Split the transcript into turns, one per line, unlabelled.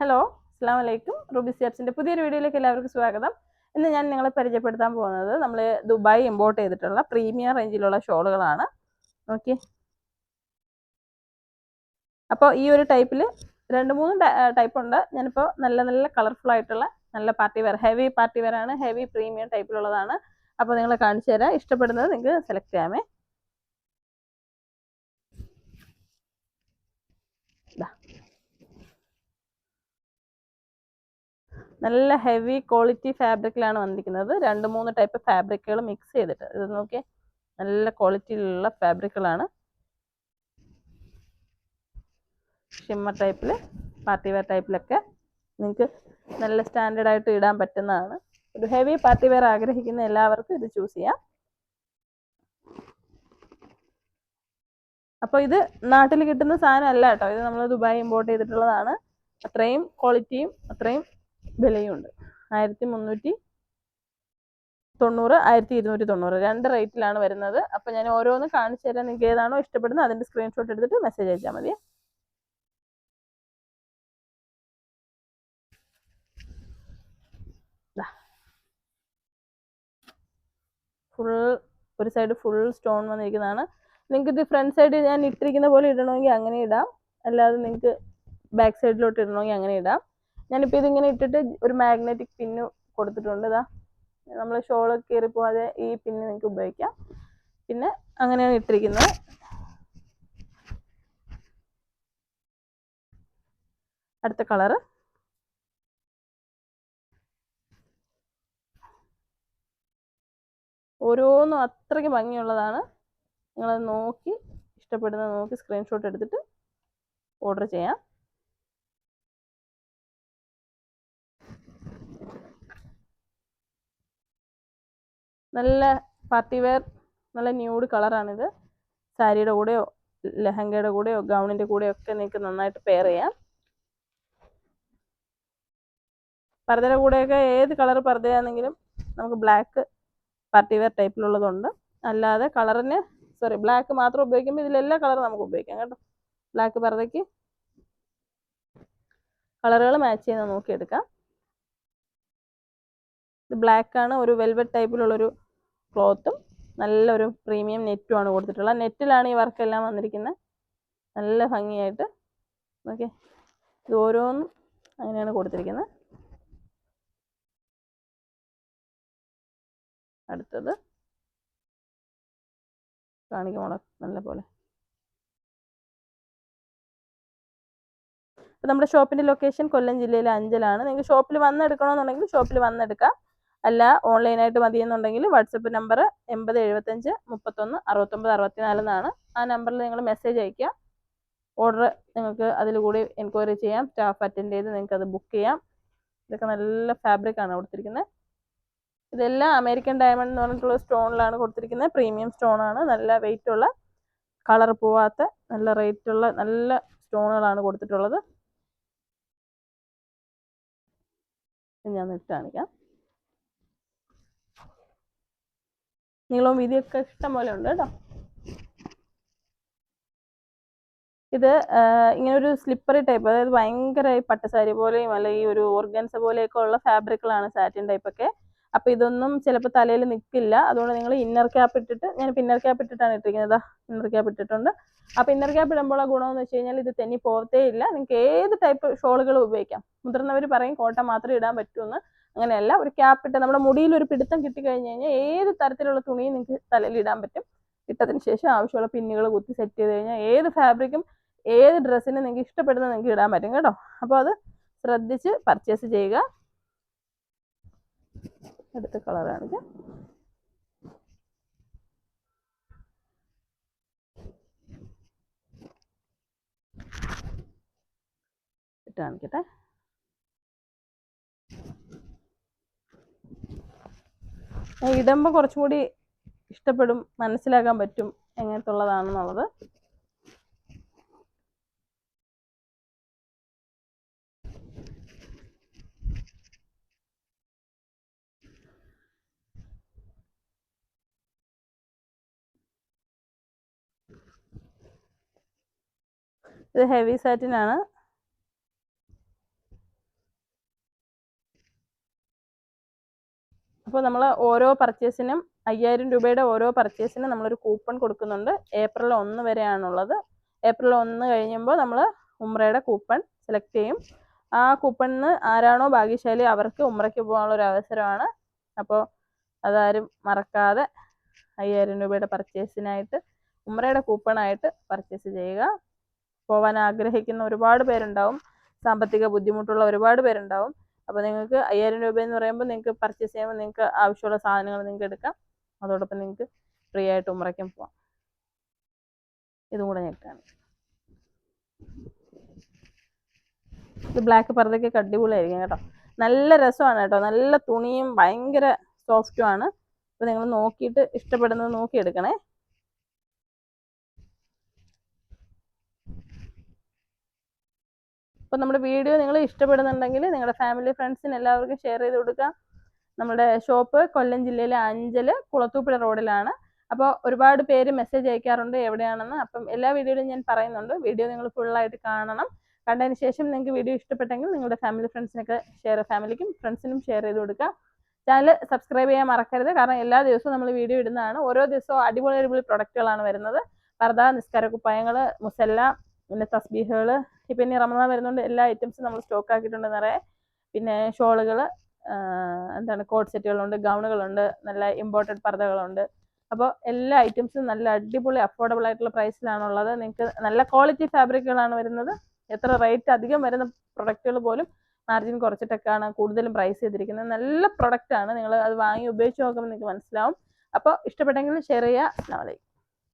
hello അസ്സാം വലൈക്കും Ruby സ്റ്റാപ്സിൻ്റെ പുതിയൊരു വീഡിയോയിലേക്ക് എല്ലാവർക്കും സ്വാഗതം ഇന്ന് ഞാൻ നിങ്ങളെ പരിചയപ്പെടുത്താൻ പോകുന്നത് നമ്മൾ ദുബായ് ഇമ്പോർട്ട് ചെയ്തിട്ടുള്ള പ്രീമിയം റേഞ്ചിലുള്ള ഷോളുകളാണ് ഓക്കെ അപ്പോൾ ഈ ഒരു ടൈപ്പിൽ രണ്ട് മൂന്ന് ടൈപ്പ് ഉണ്ട് ഞാനിപ്പോൾ നല്ല നല്ല കളർഫുൾ ആയിട്ടുള്ള നല്ല party wear heavy party wear ആണ് ഹെവി പ്രീമിയം ടൈപ്പിലുള്ളതാണ് അപ്പോൾ നിങ്ങളെ കാണിച്ചു തരാം ഇഷ്ടപ്പെടുന്നത് നിങ്ങൾക്ക് സെലക്ട് ചെയ്യാമേ നല്ല ഹെവി ക്വാളിറ്റി ഫാബ്രിക്കിലാണ് വന്നിരിക്കുന്നത് രണ്ട് മൂന്ന് ടൈപ്പ് ഫാബ്രിക്കുകൾ മിക്സ് ചെയ്തിട്ട് ഇത് നോക്കി നല്ല ക്വാളിറ്റിയിലുള്ള ഫാബ്രിക്കുകളാണ് ഷിമ്മർ ടൈപ്പിൽ പാർട്ടി വെയർ ടൈപ്പിലൊക്കെ നിങ്ങൾക്ക് നല്ല സ്റ്റാൻഡേർഡ് ആയിട്ട് ഇടാൻ പറ്റുന്നതാണ് ഒരു ഹെവി പാർട്ടി വെയർ ആഗ്രഹിക്കുന്ന എല്ലാവർക്കും ഇത് ചൂസ് ചെയ്യാം അപ്പോൾ ഇത് നാട്ടിൽ കിട്ടുന്ന സാധനം അല്ല കേട്ടോ ഇത് നമ്മൾ ദുബായ് ഇമ്പോർട്ട് ചെയ്തിട്ടുള്ളതാണ് അത്രയും ക്വാളിറ്റിയും അത്രയും വിലയുണ്ട് ആയിരത്തി മുന്നൂറ്റി തൊണ്ണൂറ് ആയിരത്തി ഇരുന്നൂറ്റി തൊണ്ണൂറ് രണ്ട് റേറ്റിലാണ് വരുന്നത് അപ്പം ഞാൻ ഓരോന്ന് കാണിച്ചു തരാൻ നിങ്ങൾക്ക് ഏതാണോ ഇഷ്ടപ്പെടുന്നത് അതിൻ്റെ സ്ക്രീൻഷോട്ട് എടുത്തിട്ട് മെസ്സേജ് അയച്ചാൽ മതി ഫുൾ ഒരു സൈഡ് ഫുൾ സ്റ്റോൺ വന്നിരിക്കുന്നതാണ് നിങ്ങൾക്ക് ഇത് ഫ്രണ്ട് സൈഡ് ഞാൻ ഇട്ടിരിക്കുന്ന പോലെ ഇടണമെങ്കിൽ അങ്ങനെ ഇടാം അല്ലാതെ നിങ്ങൾക്ക് ബാക്ക് സൈഡിലോട്ട് ഇടണമെങ്കിൽ അങ്ങനെ ഇടാം ഞാനിപ്പോൾ ഇതിങ്ങനെ ഇട്ടിട്ട് ഒരു മാഗ്നറ്റിക് പിന്ന് കൊടുത്തിട്ടുണ്ട് ഇതാ നമ്മൾ ഷോള് കയറി പോകാതെ ഈ പിന്ന് നിങ്ങൾക്ക് ഉപയോഗിക്കാം പിന്നെ അങ്ങനെയാണ് ഇട്ടിരിക്കുന്നത് അടുത്ത കളറ് ഓരോന്നും അത്രയ്ക്ക് ഭംഗിയുള്ളതാണ് നിങ്ങളത് നോക്കി ഇഷ്ടപ്പെടുന്നത് നോക്കി സ്ക്രീൻഷോട്ട് എടുത്തിട്ട് ഓർഡർ ചെയ്യാം നല്ല പാർട്ടി വെയർ നല്ല ന്യൂഡ് കളറാണിത് സാരിയുടെ കൂടെയോ ലെഹങ്കയുടെ കൂടെയോ ഗൗണിൻ്റെ കൂടെയോ ഒക്കെ നിങ്ങൾക്ക് നന്നായിട്ട് പെയർ ചെയ്യാം പർദ്ദയുടെ കൂടെയൊക്കെ ഏത് കളർ പർദ്ദയാണെങ്കിലും നമുക്ക് ബ്ലാക്ക് പാർട്ടി വെയർ ടൈപ്പിലുള്ളതുണ്ട് അല്ലാതെ കളറിന് സോറി ബ്ലാക്ക് മാത്രം ഉപയോഗിക്കുമ്പോൾ ഇതിലെല്ലാ കളറും നമുക്ക് ഉപയോഗിക്കാം കേട്ടോ ബ്ലാക്ക് പർദ്ദയ്ക്ക് കളറുകൾ മാച്ച് ചെയ്യുന്ന നോക്കിയെടുക്കാം ഇത് ബ്ലാക്കാണ് ഒരു വെൽവെറ്റ് ടൈപ്പിലുള്ളൊരു ക്ലോത്തും നല്ലൊരു പ്രീമിയം നെറ്റുമാണ് കൊടുത്തിട്ടുള്ളത് നെറ്റിലാണ് ഈ വർക്കെല്ലാം വന്നിരിക്കുന്നത് നല്ല ഭംഗിയായിട്ട് ഓക്കെ ഇത് ഓരോന്നും അങ്ങനെയാണ് കൊടുത്തിരിക്കുന്നത് അടുത്തത് കാണിക്കുമ്പോൾ നല്ല പോലെ നമ്മുടെ ഷോപ്പിൻ്റെ ലൊക്കേഷൻ കൊല്ലം ജില്ലയിലെ അഞ്ചലാണ് നിങ്ങൾക്ക് ഷോപ്പിൽ വന്നെടുക്കണമെന്നുണ്ടെങ്കിൽ ഷോപ്പിൽ വന്നെടുക്കാം അല്ല ഓൺലൈനായിട്ട് മതിയെന്നുണ്ടെങ്കിൽ വാട്സപ്പ് നമ്പർ എൺപത് എഴുപത്തഞ്ച് മുപ്പത്തൊന്ന് അറുപത്തൊമ്പത് അറുപത്തിനാല് എന്നാണ് ആ നമ്പറിൽ നിങ്ങൾ മെസ്സേജ് അയയ്ക്കുക ഓർഡർ നിങ്ങൾക്ക് അതിലൂടെ എൻക്വയറി ചെയ്യാം സ്റ്റാഫ് അറ്റൻഡ് ചെയ്ത് നിങ്ങൾക്ക് അത് ബുക്ക് ചെയ്യാം ഇതൊക്കെ നല്ല ഫാബ്രിക് ആണ് കൊടുത്തിരിക്കുന്നത് ഇതെല്ലാം അമേരിക്കൻ ഡയമണ്ട് എന്ന് പറഞ്ഞിട്ടുള്ള സ്റ്റോണിലാണ് കൊടുത്തിരിക്കുന്നത് പ്രീമിയം സ്റ്റോണാണ് നല്ല വെയിറ്റ് ഉള്ള കളർ പോവാത്ത നല്ല റേറ്റ് ഉള്ള നല്ല സ്റ്റോണുകളാണ് കൊടുത്തിട്ടുള്ളത് ഞാൻ ഇട്ട് കാണിക്കാം നീളവും വീതിയൊക്കെ ഇഷ്ടം പോലെ ഉണ്ട് കേട്ടോ ഇത് ഇങ്ങനെ ഒരു സ്ലിപ്പറി ടൈപ്പ് അതായത് ഭയങ്കര ഈ സാരി പോലെയും അല്ലെങ്കിൽ ഒരു ഓർഗൻസ പോലെയൊക്കെ ഉള്ള ഫാബ്രിക്കുകളാണ് സാറ്റിൻ ടൈപ്പൊക്കെ അപ്പോൾ ഇതൊന്നും ചിലപ്പോൾ തലയിൽ നിൽക്കില്ല അതുകൊണ്ട് നിങ്ങൾ ഇന്നർ ക്യാപ്പ് ഇട്ടിട്ട് ഞാൻ ഇന്നർ ക്യാപ്പ് ഇട്ടിട്ടാണ് ഇട്ടിരിക്കുന്നത് ഇന്നർ ക്യാപ്പ് ഇട്ടിട്ടുണ്ട് അപ്പോൾ ഇന്നർ ക്യാപ്പ് ഇടുമ്പോൾ ഗുണമെന്ന് വെച്ച് കഴിഞ്ഞാൽ ഇത് തെന്നി പോകത്തേ ഇല്ല നിങ്ങൾക്ക് ഏത് ടൈപ്പ് ഷോളുകളും ഉപയോഗിക്കാം മുതിർന്നവർ പറയും കോട്ട മാത്രമേ ഇടാൻ പറ്റൂ എന്ന് അങ്ങനെയല്ല ഒരു ഇട്ട് നമ്മുടെ മുടിയിൽ ഒരു പിടുത്തം കിട്ടിക്കഴിഞ്ഞ് കഴിഞ്ഞാൽ ഏത് തരത്തിലുള്ള തുണിയും നിങ്ങൾക്ക് തലയിൽ ഇടാൻ പറ്റും ഇട്ടതിന് ശേഷം ആവശ്യമുള്ള പിന്നുകൾ കുത്തി സെറ്റ് ചെയ്ത് കഴിഞ്ഞാൽ ഏത് ഫാബ്രിക്കും ഏത് ഡ്രസ്സിനും നിങ്ങൾക്ക് ഇഷ്ടപ്പെടുന്ന നിങ്ങൾക്ക് ഇടാൻ പറ്റും കേട്ടോ അപ്പോൾ അത് ശ്രദ്ധിച്ച് പർച്ചേസ് ചെയ്യുക അടുത്ത കളറാണിത് കാണിക്കട്ടെ ഇടുമ്പോൾ കുറച്ചും കൂടി ഇഷ്ടപ്പെടും മനസ്സിലാക്കാൻ പറ്റും എങ്ങനത്തെ ഉള്ളതാണെന്നുള്ളത് ഇത് ഹെവി സാറ്റിനാണ് അപ്പോൾ നമ്മൾ ഓരോ പർച്ചേസിനും അയ്യായിരം രൂപയുടെ ഓരോ പർച്ചേസിനും നമ്മളൊരു കൂപ്പൺ കൊടുക്കുന്നുണ്ട് ഏപ്രിൽ ഒന്ന് വരെയാണുള്ളത് ഏപ്രിൽ ഒന്ന് കഴിയുമ്പോൾ നമ്മൾ ഉമ്രയുടെ കൂപ്പൺ സെലക്ട് ചെയ്യും ആ കൂപ്പണിന്ന് ആരാണോ ഭാഗ്യശാലി അവർക്ക് ഉമ്രയ്ക്ക് പോകാനുള്ള ഒരു അവസരമാണ് അപ്പോൾ അതാരും മറക്കാതെ അയ്യായിരം രൂപയുടെ പർച്ചേസിനായിട്ട് ഉമ്രയുടെ കൂപ്പണായിട്ട് പർച്ചേസ് ചെയ്യുക പോകാൻ ആഗ്രഹിക്കുന്ന ഒരുപാട് പേരുണ്ടാവും സാമ്പത്തിക ബുദ്ധിമുട്ടുള്ള ഒരുപാട് പേരുണ്ടാവും അപ്പോൾ നിങ്ങൾക്ക് അയ്യായിരം രൂപ എന്ന് പറയുമ്പോൾ നിങ്ങൾക്ക് പർച്ചേസ് ചെയ്യുമ്പോൾ നിങ്ങൾക്ക് ആവശ്യമുള്ള സാധനങ്ങൾ നിങ്ങൾക്ക് എടുക്കാം അതോടൊപ്പം നിങ്ങൾക്ക് ഫ്രീ ആയിട്ട് ഉമ്മറയ്ക്കും പോവാം ഇതും കൂടെ ഞെക്കാണ് ഇത് ബ്ലാക്ക് പർദ്ദയ്ക്കൊക്കെ അടിപൊളിയായിരിക്കും കേട്ടോ നല്ല രസമാണ് കേട്ടോ നല്ല തുണിയും ഭയങ്കര സോഫ്റ്റുമാണ് അപ്പോൾ നിങ്ങൾ നോക്കിയിട്ട് ഇഷ്ടപ്പെടുന്നത് നോക്കിയെടുക്കണേ അപ്പോൾ നമ്മുടെ വീഡിയോ നിങ്ങൾ ഇഷ്ടപ്പെടുന്നുണ്ടെങ്കിൽ നിങ്ങളുടെ ഫാമിലി ഫ്രണ്ട്സിന് എല്ലാവർക്കും ഷെയർ ചെയ്ത് കൊടുക്കുക നമ്മുടെ ഷോപ്പ് കൊല്ലം ജില്ലയിലെ അഞ്ചൽ കുളത്തൂപ്പുഴ റോഡിലാണ് അപ്പോൾ ഒരുപാട് പേര് മെസ്സേജ് അയക്കാറുണ്ട് എവിടെയാണെന്ന് അപ്പം എല്ലാ വീഡിയോയിലും ഞാൻ പറയുന്നുണ്ട് വീഡിയോ നിങ്ങൾ ഫുള്ളായിട്ട് കാണണം കണ്ടതിന് ശേഷം നിങ്ങൾക്ക് വീഡിയോ ഇഷ്ടപ്പെട്ടെങ്കിൽ നിങ്ങളുടെ ഫാമിലി ഫ്രണ്ട്സിനൊക്കെ ഷെയർ ഫാമിലിക്കും ഫ്രണ്ട്സിനും ഷെയർ ചെയ്ത് കൊടുക്കുക ചാനൽ സബ്സ്ക്രൈബ് ചെയ്യാൻ മറക്കരുത് കാരണം എല്ലാ ദിവസവും നമ്മൾ വീഡിയോ ഇടുന്നതാണ് ഓരോ ദിവസവും അടിപൊളി അടിപൊളി പ്രൊഡക്റ്റുകളാണ് വരുന്നത് പർദ നിസ്കാര കുപ്പായങ്ങൾ മുസല്ല പിന്നെ തസ്ബീഹുകൾ ഇപ്പം ഇനി റമദാൻ വരുന്നതുകൊണ്ട് എല്ലാ ഐറ്റംസും നമ്മൾ സ്റ്റോക്ക് ആക്കിയിട്ടുണ്ട് നിറയെ പിന്നെ ഷോളുകൾ എന്താണ് കോട്ട് സെറ്റുകളുണ്ട് ഗൗണുകളുണ്ട് നല്ല ഇമ്പോർട്ടഡ് പർദ്ദകളുണ്ട് അപ്പോൾ എല്ലാ ഐറ്റംസും നല്ല അടിപൊളി അഫോർഡബിൾ ആയിട്ടുള്ള പ്രൈസിലാണുള്ളത് നിങ്ങൾക്ക് നല്ല ക്വാളിറ്റി ഫാബ്രിക്കുകളാണ് വരുന്നത് എത്ര റേറ്റ് അധികം വരുന്ന പ്രൊഡക്റ്റുകൾ പോലും മാർജിൻ കുറച്ചിട്ടൊക്കെയാണ് കൂടുതലും പ്രൈസ് ചെയ്തിരിക്കുന്നത് നല്ല പ്രൊഡക്റ്റാണ് നിങ്ങൾ അത് വാങ്ങി ഉപയോഗിച്ച് നോക്കുമ്പോൾ നിങ്ങൾക്ക് മനസ്സിലാവും അപ്പോൾ ഇഷ്ടപ്പെട്ടെങ്കിൽ ഷെയർ ചെയ്യുക